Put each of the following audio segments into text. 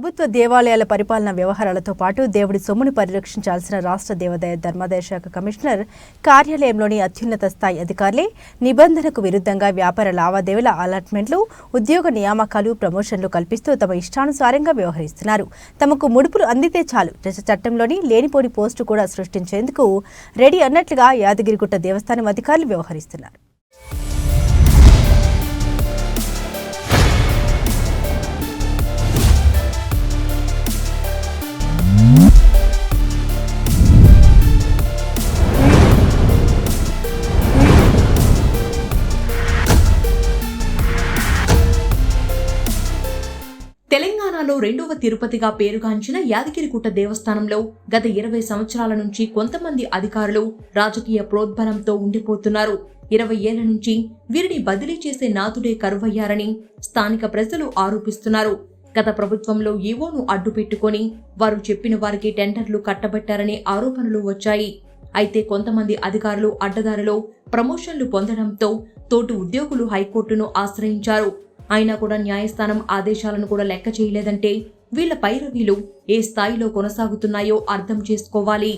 ప్రభుత్వ దేవాలయాల పరిపాలన వ్యవహారాలతో పాటు దేవుడి సొమ్మును పరిరక్షించాల్సిన రాష్ట్ర దేవాదాయ ధర్మాదాయ శాఖ కమిషనర్ కార్యాలయంలోని అత్యున్నత స్థాయి అధికారులే నిబంధనకు విరుద్ధంగా వ్యాపార లావాదేవీల అలాట్మెంట్లు ఉద్యోగ నియామకాలు ప్రమోషన్లు కల్పిస్తూ తమ ఇష్టానుసారంగా వ్యవహరిస్తున్నారు. తమకు ముడుపులు అందితే చాలు. చట్టంలోని లేనిపోని పోస్టు కూడా సృష్టించేందుకు రెడీ అన్నట్లుగా యాదగిరిగుట్ట దేవస్థానం అధికారులు వ్యవహరిస్తున్నారు. తెలంగాణలో రెండవ తిరుపతిగా పేరుగాంచిన యాదగిరిగుట్ట దేవస్థానంలో గత ఇరవై సంవత్సరాల నుంచి కొంతమంది అధికారులు రాజకీయ ప్రోద్బలంతో ఉండిపోతున్నారు. ఇరవై ఏళ్ళ నుంచి వీరిని బదిలీ చేసే నాథుడే కరువయ్యారని స్థానిక ప్రజలు ఆరోపిస్తున్నారు. గత ప్రభుత్వంలో ఈవోను అడ్డుపెట్టుకొని వారు చెప్పిన వారికి టెండర్లు కట్టబెట్టారనే ఆరోపణలు వచ్చాయి. అయితే కొంతమంది అధికారులు అడ్డదారిలో ప్రమోషన్లు పొందడంతో తోటి ఉద్యోగులు హైకోర్టును ఆశ్రయించారు. అయినా కూడా న్యాయస్థానం ఆదేశాలను కూడా లెక్క చేయలేదంటే వీళ్ళ పైరవీలు ఏ స్థాయిలో కొనసాగుతున్నాయో అర్థం చేసుకోవాలి.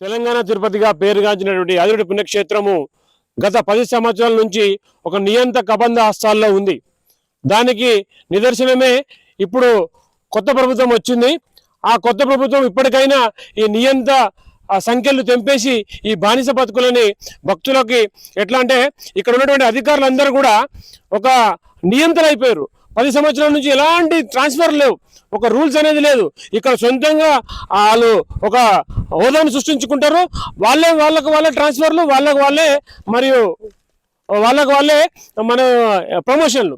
తెలంగాణ తిరుపతిగా పేరుగాంచినటువంటి అదిరుడి పుణ్యక్షేత్రము గత పది సంవత్సరాల నుంచి ఒక నియంత కబంధ హస్తాల్లో ఉంది. దానికి నిదర్శనమే ఇప్పుడు కొత్త ప్రభుత్వం వచ్చింది. ఆ కొత్త ప్రభుత్వం ఇప్పటికైనా ఈ నియంత ఆ సంఖ్యలు తెంపేసి ఈ బానిస బతుకులని భక్తులకి ఎట్లా అంటే ఇక్కడ ఉన్నటువంటి అధికారులందరూ కూడా ఒక నియంత్రణ అయిపోయారు పది సంవత్సరాల నుంచి ఎలాంటి ట్రాన్స్ఫర్ లేవు. ఒక రూల్స్ అనేది లేదు. ఇక్కడ సొంతంగా వాళ్ళు ఒక హోదాను సృష్టించుకుంటారు. వాళ్ళే వాళ్ళకు వాళ్ళే ట్రాన్స్ఫర్లు వాళ్ళకు వాళ్ళే మరియు వాళ్ళకు వాళ్ళే మన ప్రమోషన్లు.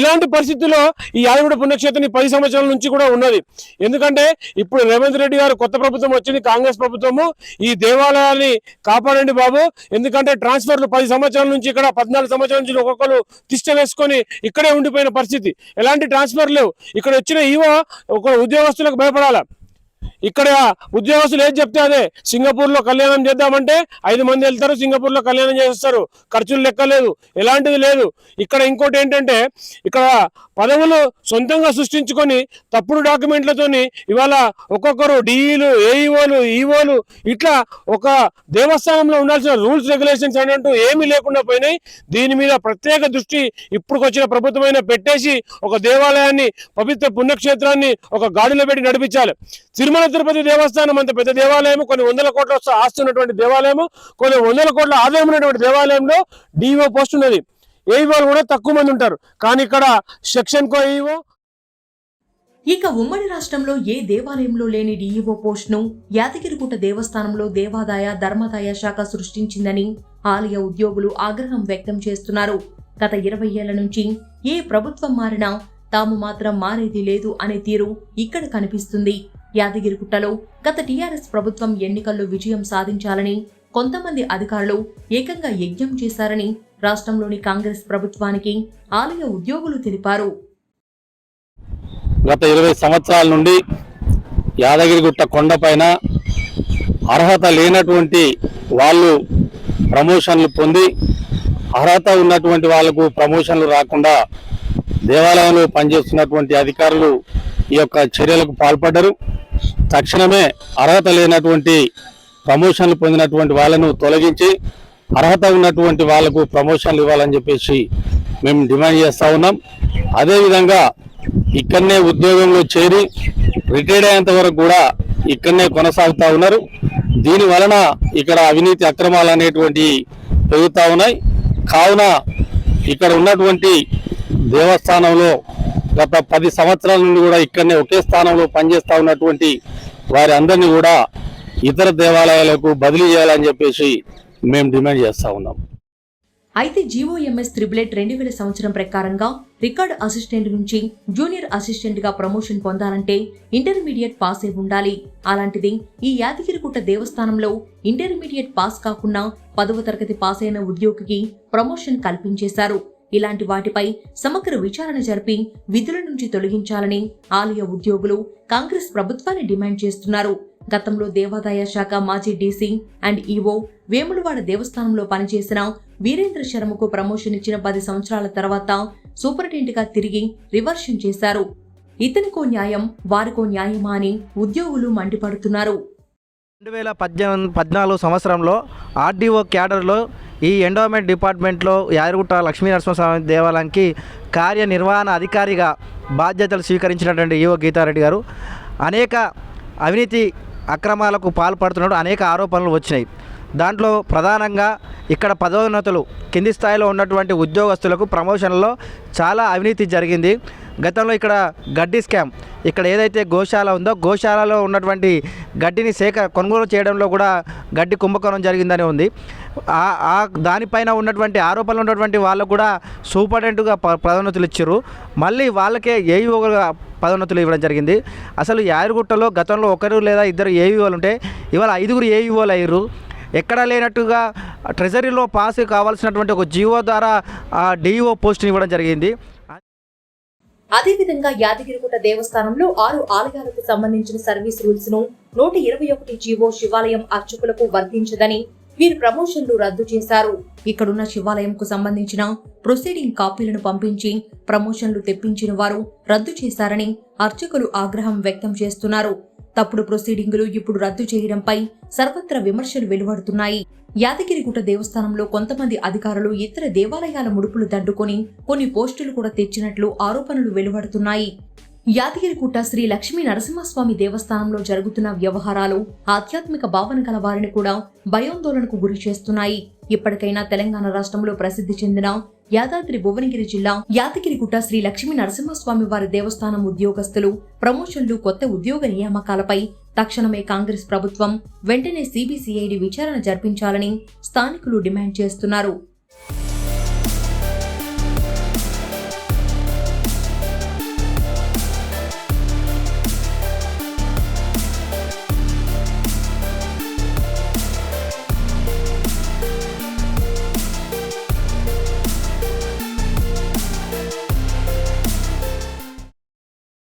ఇలాంటి పరిస్థితుల్లో ఈ యాదగిరి పుణ్యక్షేత్రం పది సంవత్సరాల నుంచి కూడా ఉన్నది. ఎందుకంటే ఇప్పుడు రేవంత్ రెడ్డి గారు కొత్త ప్రభుత్వం వచ్చింది కాంగ్రెస్ ప్రభుత్వము ఈ దేవాలయాన్ని కాపాడండి బాబు. ఎందుకంటే ట్రాన్స్ఫర్లు పది సంవత్సరాల నుంచి ఇక్కడ పద్నాలుగు సంవత్సరాల నుంచి ఒక్కొక్కరు తిష్ట వేసుకొని ఇక్కడే ఉండిపోయిన పరిస్థితి. ఎలాంటి ట్రాన్స్ఫర్ లేవు. ఇక్కడ వచ్చిన ఈవో ఒక ఉద్యోగస్తులకు భయపడాలి? ఇక్కడ ఉద్యోగస్తులు ఏది చెప్తే అదే సింగపూర్లో కళ్యాణం చేద్దామంటే ఐదు మంది వెళ్తారు సింగపూర్లో కళ్యాణం చేస్తారు ఖర్చులు లెక్కలేదు ఎలాంటిది లేదు. ఇక్కడ ఇంకోటి ఏంటంటే ఇక్కడ పదవులు సొంతంగా సృష్టించుకొని తప్పుడు డాక్యుమెంట్లతోని ఇవాళ ఒక్కొక్కరు డిఈలు ఏఈఓలు ఈఓలు ఇట్లా ఒక దేవస్థానంలో ఉండాల్సిన రూల్స్ రెగ్యులేషన్స్ అనేంటూ ఏమీ లేకుండా పోయినాయి. దీని మీద ప్రత్యేక దృష్టి ఇప్పుడుకొచ్చిన ప్రభుత్వమైన పెట్టేసి ఒక దేవాలయాన్ని పవిత్ర పుణ్యక్షేత్రాన్ని ఒక గాడిలో పెట్టి నడిపించాలి. తిరుమల తిరుపతి దేవస్థానం అంత పెద్ద దేవాలయం కొన్ని వందల కోట్ల ఆస్తి ఉన్నటువంటి దేవాలయము కొన్ని వందల కోట్ల ఆదాయం ఉన్నటువంటి దేవాలయంలో డిఓ పోస్ట్ ఉన్నది. ఏవో కూడా తక్కువ మంది ఉంటారు. కానీ ఇక్కడ సెక్షన్ కో ఈఓ ఇక ఉమ్మడి రాష్ట్రంలో ఏ దేవాలయంలో లేని డీఈఓ పోస్టును యాదగిరిగుట్ట దేవస్థానంలో దేవాదాయ ధర్మాదాయ శాఖ సృష్టించిందని ఆలయ ఉద్యోగులు ఆగ్రహం వ్యక్తం చేస్తున్నారు. గత ఇరవై ఏళ్ళ నుంచి ఏ ప్రభుత్వం మారినా తాము మాత్రం మారేది లేదు అనే తీరు ఇక్కడ కనిపిస్తుంది. యాదగిరిగుట్టలో గత టీఆర్ఎస్ ప్రభుత్వం ఎన్నికల్లో విజయం సాధించాలని కొంతమంది అధికారులు ఏకంగా యజ్ఞం చేశారని రాష్ట్రంలోని కాంగ్రెస్ ప్రభుత్వానికి ఆలయ ఉద్యోగులు తెలిపారు. గత ఇరవై సంవత్సరాల నుండి యాదగిరిగుట్ట కొండపైన అర్హత లేనటువంటి వాళ్ళు ప్రమోషన్లు పొంది అర్హత ఉన్నటువంటి వాళ్ళకు ప్రమోషన్లు రాకుండా దేవాలయంలో పనిచేస్తున్నటువంటి అధికారులు ఈ యొక్క చర్యలకు పాల్పడ్డారు. తక్షణమే అర్హత లేనటువంటి ప్రమోషన్లు పొందినటువంటి వాళ్ళను తొలగించి అర్హత ఉన్నటువంటి వాళ్ళకు ప్రమోషన్లు ఇవ్వాలని చెప్పేసి మేము డిమాండ్ చేస్తూ ఉన్నాం. అదేవిధంగా ఇక్కడనే ఉద్యోగంలో చేరి రిటైర్డ్ అయ్యేంత వరకు కూడా ఇక్కడనే కొనసాగుతా ఉన్నారు. దీని వలన ఇక్కడ అవినీతి అక్రమాలు అనేటువంటి పెరుగుతూ ఉన్నాయి. కావున ఇక్కడ ఉన్నటువంటి దేవస్థానంలో గత పది సంవత్సరాల నుండి కూడా ఇక్కడనే ఒకే స్థానంలో పనిచేస్తూ ఉన్నటువంటి వారి అందరినీ కూడా ఇతర దేవాలయాలకు బదిలీ చేయాలని చెప్పేసి మేము డిమాండ్ చేస్తూ ఉన్నాం. అయితే జీవోఎంఎస్ త్రిబులెట్ రెండు వేల సంవత్సరం ప్రకారంగా రికార్డ్ అసిస్టెంట్ నుంచి జూనియర్ అసిస్టెంట్గా ప్రమోషన్ పొందాలంటే ఇంటర్మీడియట్ పాస్ అయి ఉండాలి. అలాంటిది ఈ యాదగిరిగుట్ట దేవస్థానంలో ఇంటర్మీడియట్ పాస్ కాకుండా పదవ తరగతి పాస్ అయిన ఉద్యోగికి ప్రమోషన్ కల్పించేశారు. ఇలాంటి వాటిపై సమగ్ర విచారణ జరిపి విధుల నుంచి తొలగించాలని ఆలయ ఉద్యోగులు కాంగ్రెస్ ప్రభుత్వాన్ని డిమాండ్ చేస్తున్నారు. గతంలో దేవాదాయ శాఖ మాజీ డీసీ అండ్ ఈవో వేములవాడ దేవస్థానంలో పనిచేసిన వీరేంద్ర శర్మకు ప్రమోషన్ ఇచ్చిన పది సంవత్సరాల తర్వాత సూపరింటెండెంట్గా తిరిగి రివర్షన్ చేశారు. ఇతనికో న్యాయం వారికో న్యాయమా అని ఉద్యోగులు మండిపడుతున్నారు. రెండు వేల పద్దెనిమిది పద్నాలుగు సంవత్సరంలో ఆర్డీఓ క్యాడర్లో ఈ ఎండోమెంట్ డిపార్ట్మెంట్లో యాదగిరిగుట్ట లక్ష్మీ నరసింహస్వామి దేవాలయానికి కార్యనిర్వహణ అధికారిగా బాధ్యతలు స్వీకరించినటువంటి ఈవో గీతారెడ్డి గారు. అనేక అవినీతి అక్రమాలకు పాల్పడుతున్నాడు అనేక ఆరోపణలు వచ్చినాయి. దాంట్లో ప్రధానంగా ఇక్కడ పదోన్నతులు కింది స్థాయిలో ఉన్నటువంటి ఉద్యోగస్తులకు ప్రమోషన్లో చాలా అవినీతి జరిగింది. గతంలో ఇక్కడ గడ్డి స్కామ్. ఇక్కడ ఏదైతే గోశాల ఉందో గోశాలలో ఉన్నటువంటి గడ్డిని సేక కొనుగోలు చేయడంలో కూడా గడ్డి కుంభకోణం జరిగిందని ఉంది. ఆ దానిపైన ఉన్నటువంటి ఆరోపణలు ఉన్నటువంటి వాళ్ళు కూడా సూపరింటెండెంట్గా ప పదోన్నతులు ఇచ్చారు మళ్ళీ వాళ్ళకే ఏఈఓగా పదోన్నతులు ఇవ్వడం జరిగింది. అసలు యారుగుట్టలో గతంలో ఒకరు లేదా ఇద్దరు ఏఈఓలు ఉంటే ఇవాళ ఐదుగురు ఏఈఓలు అయ్యారు ఎక్కడా లేనట్టుగా ట్రెజరీలో పాస్ కావాల్సినటువంటి ఒక జీవో ద్వారా డిఈఓ పోస్ట్ని ఇవ్వడం జరిగింది. అదేవిధంగా యాదగిరిగుట్ట దేవస్థానంలో ఆరు ఆలయాలకు సంబంధించిన సర్వీస్ రూల్స్ను నూట ఇరవై ఒకటి జీవో శివాలయం అర్చకులకు వర్తించదని వీరి ప్రమోషన్లు రద్దు చేశారు. ఇక్కడున్న శివాలయంకు సంబంధించిన ప్రొసీడింగ్ కాపీలను పంపించి ప్రమోషన్లు తెప్పించిన వారు రద్దు చేశారని అర్చకులు ఆగ్రహం వ్యక్తం చేస్తున్నారు. తప్పుడు ప్రొసీడింగులు ఇప్పుడు రద్దు చేయడంపై సర్వత్రా విమర్శలు వెలువడుతున్నాయి. యాదగిరిగుట్ట దేవస్థానంలో కొంతమంది అధికారులు ఇతర దేవాలయాల ముడుపులు దండుకొని కొన్ని పోస్టులు కూడా తెచ్చినట్లు ఆరోపణలు వెలువడుతున్నాయి. యాదగిరిగుట్ట శ్రీ లక్ష్మీ నరసింహస్వామి దేవస్థానంలో జరుగుతున్న వ్యవహారాలు ఆధ్యాత్మిక భావన గల వారిని కూడా భయాందోళనకు గురి చేస్తున్నాయి. ఇప్పటికైనా తెలంగాణ రాష్ట్రంలో ప్రసిద్ధి చెందిన యాదాద్రి భువనగిరి జిల్లా యాదగిరిగుట్ట శ్రీ లక్ష్మీ నరసింహస్వామి వారి దేవస్థానం ఉద్యోగస్తులు ప్రమోషన్లు కొత్త ఉద్యోగ నియామకాలపై తక్షణమే కాంగ్రెస్ ప్రభుత్వం వెంటనే సిబిసిఐడి విచారణ జరిపించాలని స్థానికులు డిమాండ్ చేస్తున్నారు.